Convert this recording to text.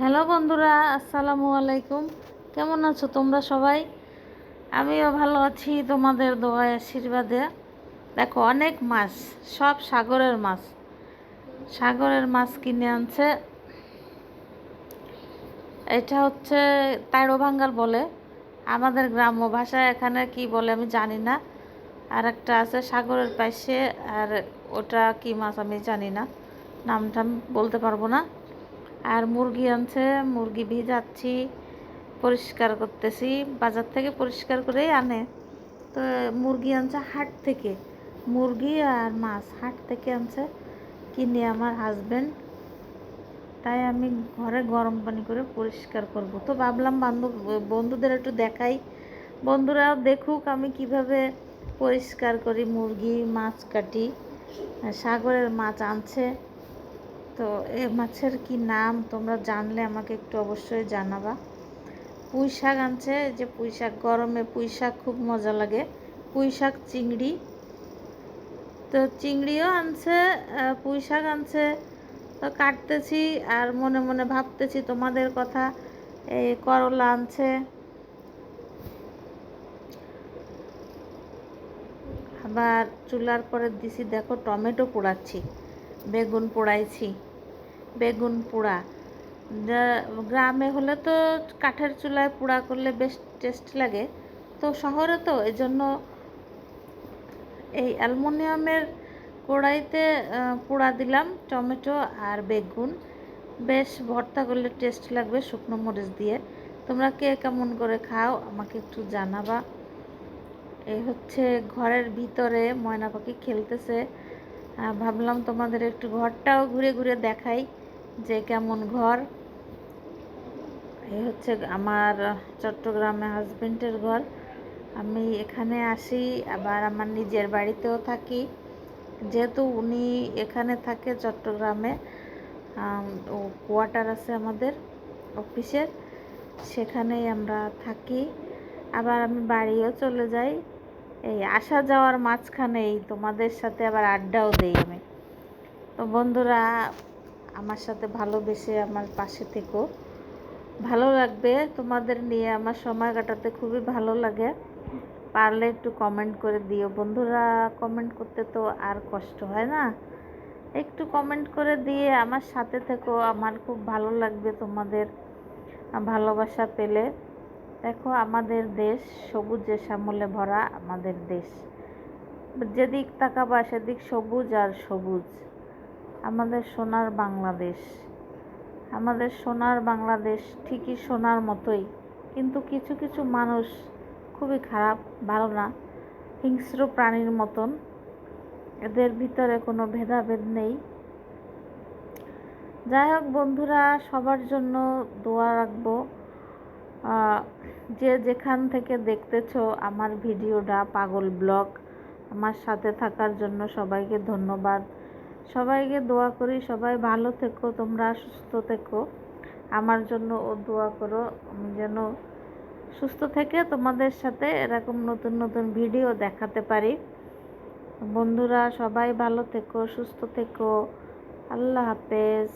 Hello বন্ধুরা, আসসালামু আলাইকুম। কেমন আছো তোমরা সবাই? আমিও ভালো আছি তোমাদের দোয়ায়, আশীর্বাদে। দেখো, অনেক মাছ, সব সাগরের মাছ। সাগরের মাছ কিনে আনছে। এটা হচ্ছে তাইড়ো ভাঙ্গাল বলে। আমাদের গ্রাম্য ভাষায় এখানে কি বলে আমি জানি না। আর একটা আছে সাগরের পাশে, আর ওটা কি মাছ আমি জানি না। নামটা বলতে পারব না। আর মুরগি আনছে, মুরগি ভিজাচ্ছি, পরিষ্কার করতেছি, বাজার থেকে পরিষ্কার করেই আনে। তো মুরগি আনছে হাট থেকে, মুরগি আর মাছ হাট থেকে আনছে, কিনে আমার হাজব্যান্ড তাই আমি ঘরে গরম পানি করে পরিষ্কার করব। তো ভাবলাম বান্ধব, বন্ধুদের একটু দেখাই। বন্ধুরাও দেখুক আমি কীভাবে পরিষ্কার করি মুরগি, মাছ কাটি। সাগরের মাছ আনছে। তো, এ মাছের কি নাম তোমরা জানলে আমাকে একটু অবশ্যই জানাবা। পুঁই শাক আনছে যে পুঁই শাক গরমে পুঁই শাক খুব মজা লাগে। পুঁই শাক চিংড়ি। তো চিংড়িও আনছে পুঁই শাক আনছে। তো কাটতেছি আর মনে মনে ভাবতেছি তোমাদের কথা এই করলা আনছে। আবার চুলার পরে দিছি, দেখো টমেটো পোড়াচ্ছি। বেগুন পোড়াইছি। বেগুন পোড়া। গ্রামে হলে তো কাঠের চুলায় পোড়া করলে বেশ টেস্ট লাগে। তো শহরে তো এই জন্য এই অ্যালমোনিয়ামের কড়াইতে পোড়া দিলাম টমেটো আর বেগুন। বেশ ভর্তা করলে টেস্ট লাগবে শুকনো মরিচ দিয়ে। তোমরা কে কেমন করে খাও আমাকে একটু জানাবা। এই হচ্ছে ঘরের ভিতরে ময়না পাখি খেলতেছে। ভাবলাম তোমাদের একটু ঘরটাও ঘুরে ঘুরে দেখাই যে কেমন ঘর। এই হচ্ছে আমার চট্টগ্রামে হাজবেন্ডের ঘর। আমি এখানে আসি, আবার আমার নিজের বাড়িতেও থাকি। যেহেতু উনি এখানে থাকে চট্টগ্রামে ও কোয়ার্টার আছে আমাদের অফিসের সেখানেই আমরা থাকি। আবার আমি বাড়িও চলে যাই। এই আসা যাওয়ার মাঝখানেই তোমাদের সাথে আবার আড্ডাও দেই আমি। তো বন্ধুরা, আমার সাথে ভালোবেসে আমার পাশে থেকো। ভালো লাগবে, তোমাদের নিয়ে আমার সময় কাটাতে খুবই ভালো লাগে। পারলে একটু কমেন্ট করে দিও। বন্ধুরা কমেন্ট করতে তো আর কষ্ট হয় না। একটু কমেন্ট করে দিয়ে আমার সাথে থেকো। আমার খুব ভালো লাগবে তোমাদের ভালোবাসা পেলে। দেখো, আমাদের দেশ সবুজে শ্যামলে ভরা আমাদের দেশ। যেদিক তাকাবা সেদিক সবুজ আর সবুজ। আমাদের সোনার বাংলাদেশ। আমাদের সোনার বাংলাদেশ ঠিকই সোনার মতোই, কিন্তু কিছু কিছু মানুষ খুবই খারাপ, ভালো না, হিংস্র প্রাণীর মতন। এদের ভিতরে কোনো ভেদাভেদ নেই। যাই হোক বন্ধুরা, সবার জন্য দোয়া রাখব। যে যেখান থেকে দেখতেছো আমার ভিডিওটা পাগল ব্লগ, আমার সাথে থাকার জন্য সবাইকে ধন্যবাদ। সবাইকে দোয়া করি, সবাই ভালো থেকো, তোমরা সুস্থ থেকো। আমার জন্য ও দোয়া করো, আমি যেন সুস্থ থেকে তোমাদের সাথে এরকম নতুন নতুন ভিডিও দেখাতে পারি। বন্ধুরা, সবাই ভালো থেকো, সুস্থ থেকো। আল্লাহ হাফেজ।